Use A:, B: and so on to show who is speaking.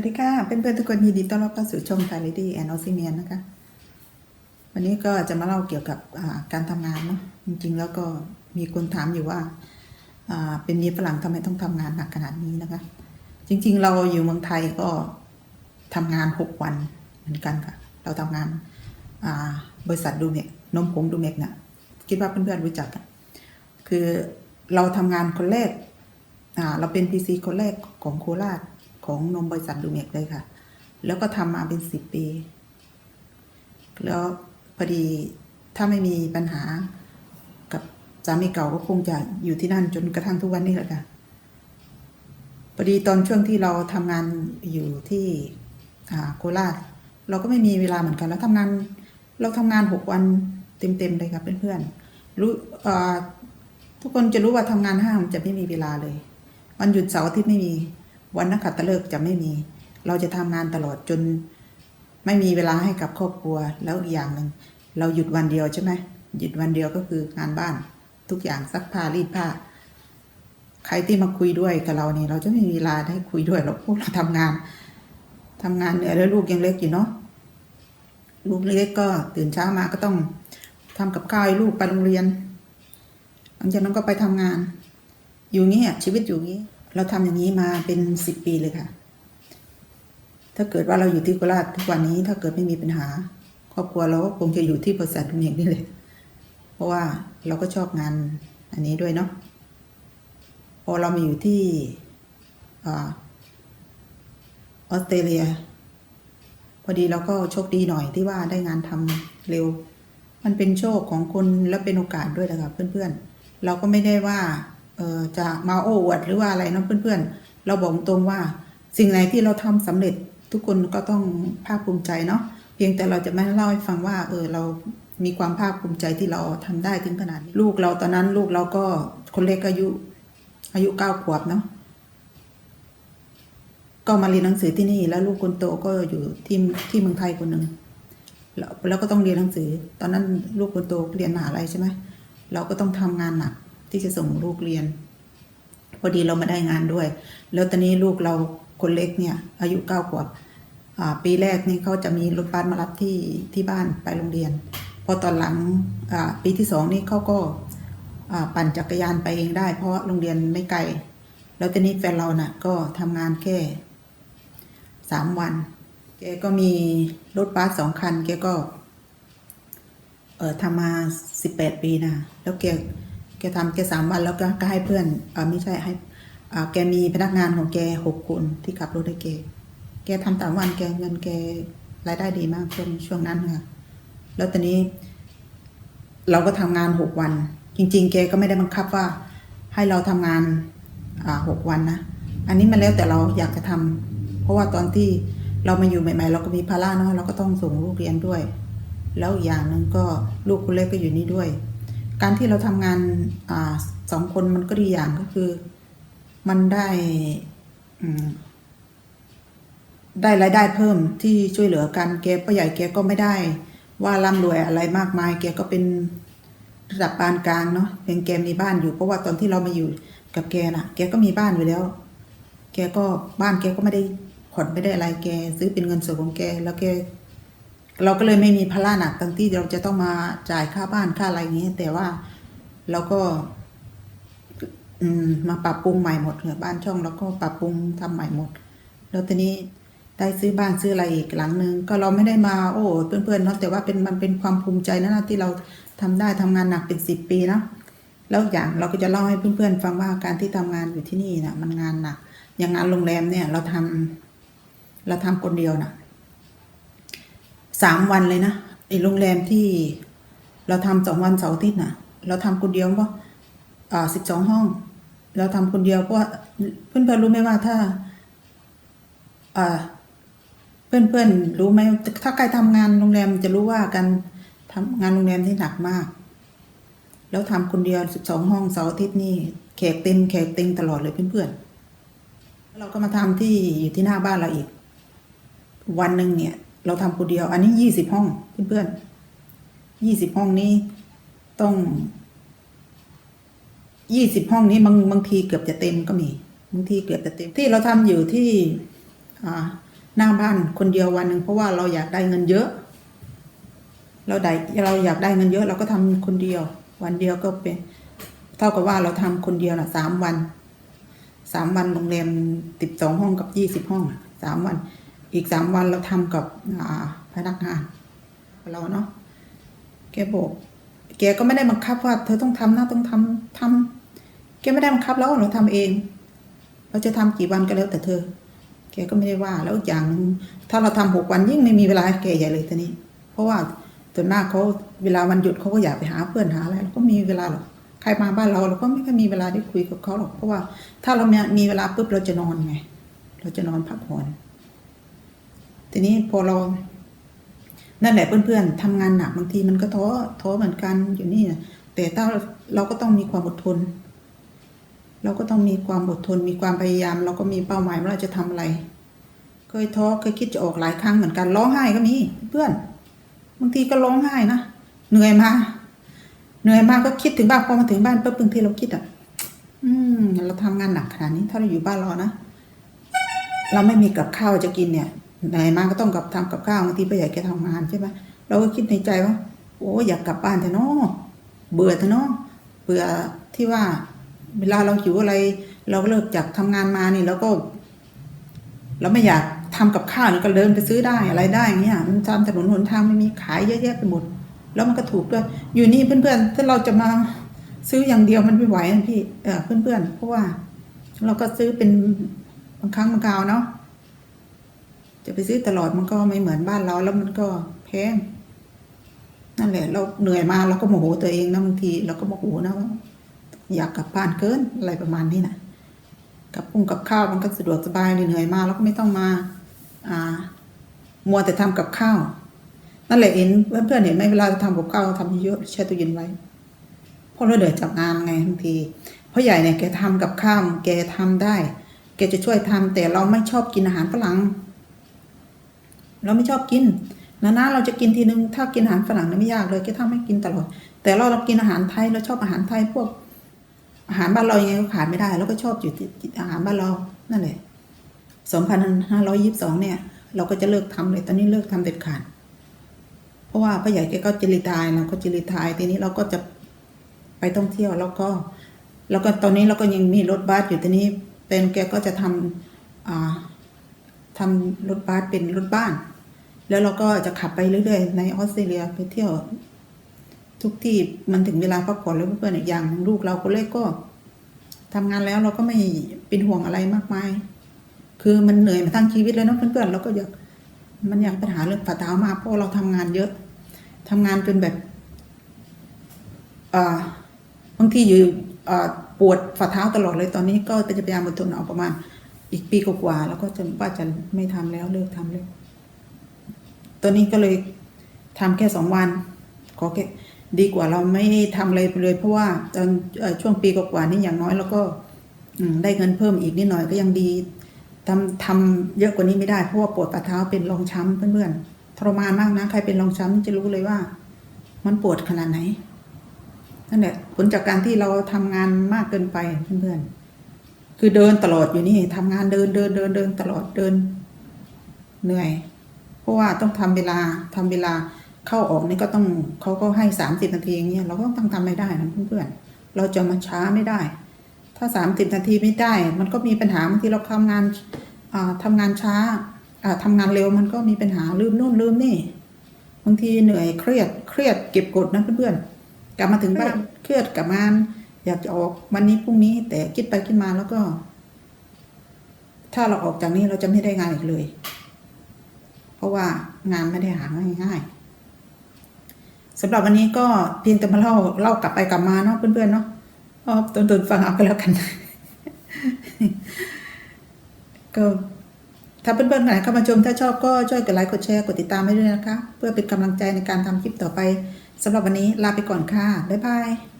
A: วัสดีค่ะเพื่อนๆทุกคนยินดีต้อนรับเข้าสู่ช่องไทยเลดี้แอนออซิเมียนนะคะ วันนี้ก็จะมาเล่าเกี่ยวกับการทำงานเนาะจริง ๆ แล้วก็มีคนถามอยู่ว่าเป็นเมียฝรั่งทำไมต้องทำงานหนักขนาดนี้นะคะ จริง ๆ เราอยู่เมืองไทยก็ทำงานหกวันเหมือนกันค่ะ เราทำงานาบริษัทดูเมกนมผงดูเมกเนี่ยคิดว่าเพื่อนๆรู้จักกันคือเราทำงานคนแรกเราเป็น PC คนแรกของโคราช ของนมบริษัทดูเมกเลยค่ะ แล้วก็ทำมาเป็นสิบปี แล้วพอดีถ้าไม่มีปัญหากับสามีเก่าก็คงจะอยู่ที่นั่นจนกระทั่งทุกวันนี้แหละค่ะพอดีตอนช่วงที่เราทำงานอยู่ที่โคราชเราก็ไม่มีเวลาเหมือนกัน แล้วทำงานเราทำงานหกวันเต็มๆเลยค่ะเพื่อนๆรู้ทุกคนจะรู้ว่าทำงานห้างมันจะไม่มีเวลาเลยวันหยุดเสาร์อาทิตย์ไม่มี วันนักขัตฤกษ์จะไม่มี เราจะทำงานตลอดจน ไม่มีเวลาให้กับครอบครัวแล้วอีกอย่างหนึ่งเราหยุดวันเดียวใช่ไหมหยุดวันเดียวก็คืองานบ้าน ทุกอย่างซักผ้ารีดผ้า ใครที่มาคุยด้วยกับเราเนี่ยเราจะไม่มีเวลาได้คุยด้วยเราพวกเราทำงานทำงานเหนื่อยแล้วลูกยังเล็กอยู่เนาะลูกเล็กก็ตื่นเช้ามาก็ต้องทำกับข้าวให้ลูกไปโรงเรียน หลังจากนั้นก็ไปทำงาน อยู่เงี้ยชีวิตอยู่งี้ เราทำอย่างนี้มาเป็นสิบปีเลยค่ะ ถ้าเกิดว่าเราอยู่ที่โคราชทุกวันนี้ถ้าเกิดไม่มีปัญหา ครอบครัวเราก็คงจะอยู่ที่บริษัททุนเองนี่เลย เพราะว่าเราก็ชอบงานอันนี้ด้วยเนาะพอเรามาอยู่ที่ออสเตรเลีย พอดีเราก็โชคดีหน่อยที่ว่าได้งานทำเร็ว มันเป็นโชคของคนและเป็นโอกาสด้วยนะคะเพื่อนๆ เราก็ไม่ได้ว่า จะมาโอ้อวดหรือว่าอะไรเนาะเพื่อนๆ เราบอกตรงว่า สิ่งไหนที่เราทำสำเร็จทุกคนก็ต้องภาคภูมิใจเนาะเพียงแต่เราจะไม่เล่าให้ฟังว่า เออเรามีความภาคภูมิใจที่เราทำได้ถึงขนาดนี้ลูกเราตอนนั้นลูกเราก็คนเล็กอายุ อายุเก้าขวบเนาะก็มาเรียนหนังสือที่นี่ แล้วลูกคนโตก็อยู่ที่ที่เมืองไทยคนหนึ่งแล้วแล้วก็ต้องเรียนหนังสือ ตอนนั้นลูกคนโตเรียนมหาลัยใช่ไหมเราก็ต้องทำงานหนัก ที่จะส่งลูกเรียน พอดีเรามาได้งานด้วย แล้วตอนนี้ลูกเราคนเล็กเนี่ย อายุเก้าขวบปีแรกนี่เขาจะมีรถบัสมารับที่ที่บ้านไปโรงเรียน พอตอนหลังปีที่สองนี่เขาก็ปั่นจักรยานไปเองได้ เพราะโรงเรียนไม่ไกล แล้วตอนนี้แฟนเราน่ะก็ทำงานแค่สามวัน แกก็มีรถบัสสองคัน แกก็ เออทำมาสิบแปดปีนะ แล้วแก แกทำแกสามวันแล้วก็ก็ให้เพื่อนเออไม่ใช่ให้แกมีพนักงานของแกหกคนที่ขับรถให้แกแกทำสามวันแกเงินแกรายได้ดีมากช่วงช่วงนั้นค่ะ แล้วตอนนี้ เราก็ทำงานหกวัน จริง ๆ แกก็ไม่ได้บังคับว่า ให้เราทำงานหกวันนะอันนี้มันแล้วแต่เราอยากจะทำเพราะว่าตอนที่เรามาอยู่ใหม่ ๆ เราก็มีภาระเนาะเราก็ต้องส่งลูกเรียนด้วย แล้วอีกอย่างหนึ่งก็ลูกคนเล็กก็อยู่นี่ด้วย การที่เราทำงานอสองคนมันก็ดีอย่างก็คือ มันได้ได้รายได้เพิ่มที่ช่วยเหลือกันแกป้าใหญ่แกก็ไม่ได้ ว่าร่ำรวยอะไรมากมาย แกก็เป็นระดับปานกลางเนาะเพียงแกมีบ้านอยู่เพราะว่าตอนที่เรามาอยู่กับแกน่ะ แกก็มีบ้านอยู่แล้ว แกก็บ้านแกก็ไม่ได้ผ่อนไม่ได้อะไรแก ซื้อเป็นเงินสดของแกแล้วแก เราก็เลยไม่มีภาระหนักตั้งที่เราจะต้องมาจ่ายค่าบ้านค่าอะไรอย่างเงี้ยแต่ว่าเราก็ อืม มาปรับปรุงใหม่หมดเนี่ยบ้านช่องเราก็ปรับปรุงทำใหม่หมด แล้วทีนี้ได้ซื้อบ้านซื้ออะไรอีกหลังหนึ่งก็เราไม่ได้มา โอ้เพื่อนๆเนาะแต่ว่าเป็นมันเป็นความภูมิใจนะนะที่เราทำได้ทำงานหนักเป็นสิบปีนะแล้วอย่างเราก็จะเล่าให้เพื่อนๆฟังว่าการที่ทำงานอยู่ที่นี่นะมันงานหนักอย่างงานโรงแรมเนี่ย เราทำเราทำคนเดียวน่ะ สามวันเลยนะไอโรงแรมที่เราทำสองวันเสาร์อาทิตย์น่ะเราทำคนเดียวเพราะอ่าสิบสองห้อง เราทำคนเดียวเพราะว่าเพื่อนรู้ไหมว่าถ้าอ่าเพื่อนๆรู้ไหมถ้าใครทำงานโรงแรมจะรู้ว่าการทำงานโรงแรมที่หนักมาก แล้วทำคนเดียวสิบสองห้องเสาร์อาทิตย์นี่แขกเต็มแขกเต็มตลอดเลยเพื่อนๆแล้วเราก็มาทำที่อยู่ที่หน้าบ้านเราอีก วันหนึ่งเนี่ย เราทำคนเดียว อันนี้ยี่สิบห้องเพื่อนๆยี่สิบห้องนี้ต้องยี่สิบห้องนี้บางบางทีเกือบจะเต็มก็มีบางทีเกือบจะเต็มที่เราทำอยู่ที่หน้าบ้านคนเดียววันหนึ่งเพราะว่าเราอยากได้เงินเยอะ เราได้เราอยากได้เงินเยอะ เราก็ทำคนเดียว วันเดียวก็เป็น เท่ากับว่าเราทำคนเดียวนะสามวันสามวันโรงแรมติดสองห้องกับยี่สิบห้องสามวัน อีกสามวันเราทำกับอ่าพนักงานเราเนาะแกบอกแกก็ไม่ได้บังคับว่า เธอต้องทำนะต้องทำทำแกไม่ได้บังคับแล้วเราทำเอง เราจะทำกี่วันก็แล้วแต่เธอ แกก็ไม่ได้ว่าแล้วอย่างนึงถ้าเราทำหกวันยิ่งไม่มีเวลาแกใหญ่เลยทีนี้ เพราะว่าส่วนมากเขาเวลาวันหยุดเขาก็อยากไปหาเพื่อนหาอะไรเราก็มีเวลาหรอกใครมาบ้านเราเราก็ไม่ค่อยมีเวลาได้คุยกับเขาหรอกเพราะว่า ถ้าเรามีเวลาปุ๊บเราจะนอนไง เราจะนอนพักผ่อน ทีนี้พอเรา นั่นแหละเพื่อนๆทำงานหนักบางทีมันก็ท้อท้อเหมือนกันอยู่นี่นะแต่ถ้าเราก็ต้องมีความอดทน เราก็ต้องมีความอดทน มีความพยายาม เราก็มีเป้าหมายว่าเราจะทำอะไร เคยท้อเคยคิดจะออกหลายครั้งเหมือนกันร้องไห้ก็มีเพื่อน บางทีก็ร้องไห้นะเหนื่อยมาเหนื่อยมากก็คิดถึงบ้านพอมาถึงบ้านปุ๊บบางทีเราคิดอะ อืม เราทำงานหนักขนาดนี้ ถ้าเราอยู่บ้านเรานะเราไม่มีกับข้าวจะกินเนี่ย ไหนมาก็ต้องกับทำกับข้าวบางทีไปใหญ่แกทำงานใช่ไหมเราก็คิดในใจว่า โอ้อยากกลับบ้านแต่เนาะเบื่อแต่เนาะเบื่อที่ว่า เวลาเราหิวอะไร เราเลิกจากทำงานมานี่แล้วก็ เราไม่อยากทำกับข้าวก็เดินไปซื้อได้อะไรได้เงี้ยมันตามถนนหนทางไม่มีขายเยอะแยะไปหมด แล้วมันก็ถูกด้วยอยู่นี่เพื่อนๆถ้าเราจะมาซื้ออย่างเดียวมันไม่ไหวนะพี่เออเพื่อนๆเพราะว่า เราก็ซื้อเป็นบางครั้งบางคราวเนาะ จะไปซื้อตลอดมันก็ไม่เหมือนบ้านเราแล้วมันก็แพงนั่นแหละ เราเหนื่อยมาเราก็โมโหตัวเองนะบางทีเราก็โมโหนะว่าอยากกลับบ้านเกินอะไรประมาณนี้นะกับปุ้งกับข้าวมันก็สะดวกสบายเหนื่อยมาแล้วก็ไม่ต้องมา อ่า มัวแต่ทำกับข้าว นั่นแหละเห็นเพื่อนๆเห็นไหมเวลาทำกับข้าวทำเยอะแช่ตู้เย็นไว้เพราะเราเดือดจากงานไงบางทีพราะใหญ่เนี่ยแกทำกับข้าวแกทำได้ แกจะช่วยทำแต่เราไม่ชอบกินอาหารฝรั่ง เราไม่ชอบกินนานๆเราจะกินทีนึงถ้ากินอาหารฝรั่งเนี่ยไม่ยากเลยแกทำให้กินตลอด แต่เราเรากินอาหารไทยเราชอบอาหารไทยพวก อาหารบ้านเรายังไงก็ขาดไม่ได้เราก็ชอบอยู่ที่อาหารบ้านเรานั่นแหละสองพันห้าร้อยยิบสองเนี่ย เราก็จะเลิกทำเลยตอนนี้เลิกทำเด็ดขาดเพราะว่าพ่อใหญ่แกก็จะรีไทายเราก็จะรีไทายทีนี้เราก็จะไปท่องเที่ยวแล้วก็ แล้วก็ตอนนี้เราก็ยังมีรถบัสอยู่ทีนี้ เป็นแกก็จะทำอ่าทำรถบัสเป็นรถบ้าน แล้วเราก็จะขับไปเรื่อยๆในออสเตรเลียไปเที่ยว ทุกที่มันถึงเวลาพักผ่อนแล้วเพื่อนๆอีกอย่างลูกเราคนเล็กก็ทำงานแล้วเราก็ไม่เป็นห่วงอะไรมากมาย คือมันเหนื่อยมาทั้งชีวิตแล้วเนาะเพื่อนๆเราก็อยากมันอยากปัญหาเรื่องฝ่าเท้ามากเพราะเราทำงานเยอะทำงานจนแบบอ่าบางทีอยู่ปวดฝ่าเท้าตลอดเลยตอนนี้ก็จะพยายามอดทนเอาประมาณ อีกปีกว่าๆแล้วก็จะว่าจะไม่ทำแล้วเลิกทำเลย ตอนนี้ก็เลยทำแค่สองวัน ขอแค่ดีกว่าเราไม่ทำอะไรเลย เพราะว่าตอนช่วงปีกว่าๆนี่อย่างน้อยเราก็อได้เงินเพิ่มอีกนิดหน่อยก็ยังดีทำทำเยอะกว่านี้ไม่ได้เพราะว่าปวดฝ่าเท้าเป็นรองช้ำเพื่อนๆทรมานมากนะใครเป็นรองช้ำจะรู้เลยว่า มันปวดขนาดไหนนั่นแหละผลจากการที่เราทำงานมากเกินไปเพื่อนๆคือเดินตลอดอยู่นี่ทำงานเดินเดินเดินเดินตลอดเดิน เหนื่อย ราะว่าต้องทำเวลาทำเวลาเข้าออกนี่ก็ต้องเขาก็ให้สามสิบนาทีอย่างเงี้ยเราก็ต้องทำไม่ได้นะเพื่อนๆเราจะมาช้าไม่ได้ ถ้าสามสิบนาทีไม่ได้ มันก็มีปัญหาบางทีเราทำงานอ่าทำงานช้าอ่าทำงานเร็วมันก็มีปัญหาลืมนู่นลืมนี่บางทีเหนื่อยเครียดเครียดเก็บกดนะเพื่อนๆกลับมาถึงบ้านเครียดกับงาน อยากจะออกวันนี้พรุ่งนี้ แต่คิดไปคิดมาแล้วก็ ถ้าเราออกจากนี้เราจะไม่ได้งานอีกเลย เพราะว่างานไม่ได้หาง่ายๆสำหรับวันนี้ก็เพียงแต่มาเล่าเล่ากลับไปกลับมาเนาะเพื่อนๆเนาะก็ตนตนๆฟังเอาก็แล้วกันก็ถ้าเพื่อนๆไหนเข้ามาชมถ้าชอบก็ช่วยกดไลค์กดแชร์กดติดตามให้ด้วยนะคะ เพื่อเป็นกำลังใจในการทำคลิปต่อไปสำหรับวันนี้ลาไปก่อนค่ะ บ๊ายบาย